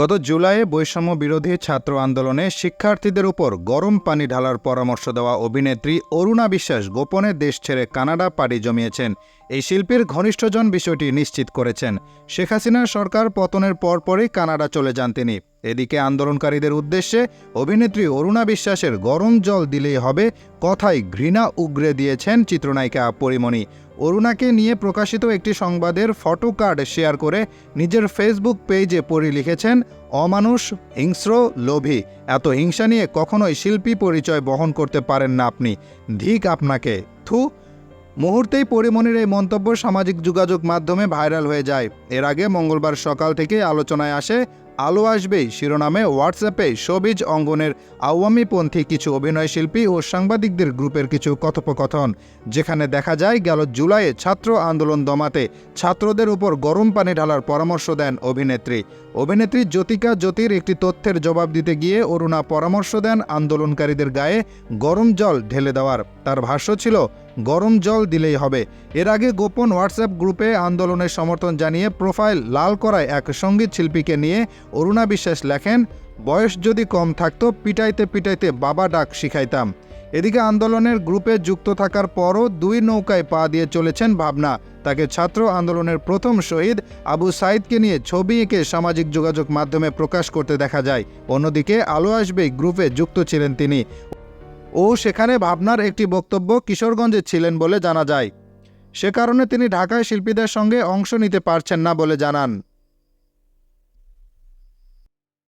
গত জুলাইয়ে বৈষম্য বিরোধী ছাত্র আন্দোলনে শিক্ষার্থীদের উপর গরম পানি ঢালার পরামর্শ দেওয়া অভিনেত্রী অরুণা বিশ্বাস গোপনে দেশ ছেড়ে কানাডা পাড়ি জমিয়েছেন। এই শিল্পীর ঘনিষ্ঠজন বিষয়টি নিশ্চিত করেছেন। শেখ হাসিনার সরকার পতনের পরপরই কানাডা চলে যান তিনি। এদিকে আন্দোলনকারীদের উদ্দেশ্যে অভিনেত্রী অরুণা বিশ্বাসের গরম জল দিলেই হবে কথাই ঘৃণা উগরে দিয়েছেন চিত্রনায়িকা পরিমণি। অরুণাকে নিয়ে প্রকাশিত একটি সংবাদের ফটো কার্ড শেয়ার করে নিজের ফেসবুক পেজে পড়ি লিখেছেন, অমানুষ, হিংস্র, লোভী। এত হিংসা নিয়ে কখনোই শিল্পী পরিচয় বহন করতে পারেন না আপনি। ধিক আপনাকে। থু। মুহূর্তেই পরিমণির এই মন্তব্য সামাজিক যোগাযোগ মাধ্যমে ভাইরাল হয়ে যায়। এর আগে মঙ্গলবার সকাল থেকে আলোচনায় আসে, আলো আসবেই শিরোনামে হোয়াটসঅ্যাপে শোবিজ অঙ্গনের আওয়ামীপন্থী কিছু অভিনয় শিল্পী ও সাংবাদিকদের গ্রুপের কিছু কথোপকথন। যেখানে দেখা যায়, গেল জুলাইয়ে ছাত্র আন্দোলন দমাতে ছাত্রদের উপর গরম পানি ঢালার পরামর্শ দেন অভিনেত্রী। অভিনেত্রী জ্যোতিকা জ্যোতির একটি তথ্যের জবাব দিতে গিয়ে অরুণা পরামর্শ দেন আন্দোলনকারীদের গায়ে গরম জল ঢেলে দেওয়ার। তার ভাষ্য ছিল গরম জল দিলেই হবে। এর আগে গোপন হোয়াটসঅ্যাপ গ্রুপে আন্দোলনের সমর্থন জানিয়ে প্রোফাইল লাল করায় এক সংগীত শিল্পীকে নিয়ে অরুণা বিশ্বাস লেখেন, বয়স যদি কম থাকতো, পিটাইতে পিটাইতে বাবা ডাক শিখাইতাম। এদিকে আন্দোলনের গ্রুপে যুক্ত থাকার পরও দুই নৌকায় পা দিয়ে চলেছেন ভাবনা। তাকে ছাত্র আন্দোলনের প্রথম শহীদ আবু সাইদকে নিয়ে ছবি এঁকে সামাজিক যোগাযোগ মাধ্যমে প্রকাশ করতে দেখা যায়। অন্যদিকে আলো আসবেই গ্রুপে যুক্ত ছিলেন তিনি। ও সেখানে ভাবনার একটি বক্তব্য কিশোরগঞ্জে ছিলেন বলে জানা যায়। সে কারণে তিনি ঢাকায় শিল্পীদের সঙ্গে অংশ নিতে পারছেন না বলে জানান।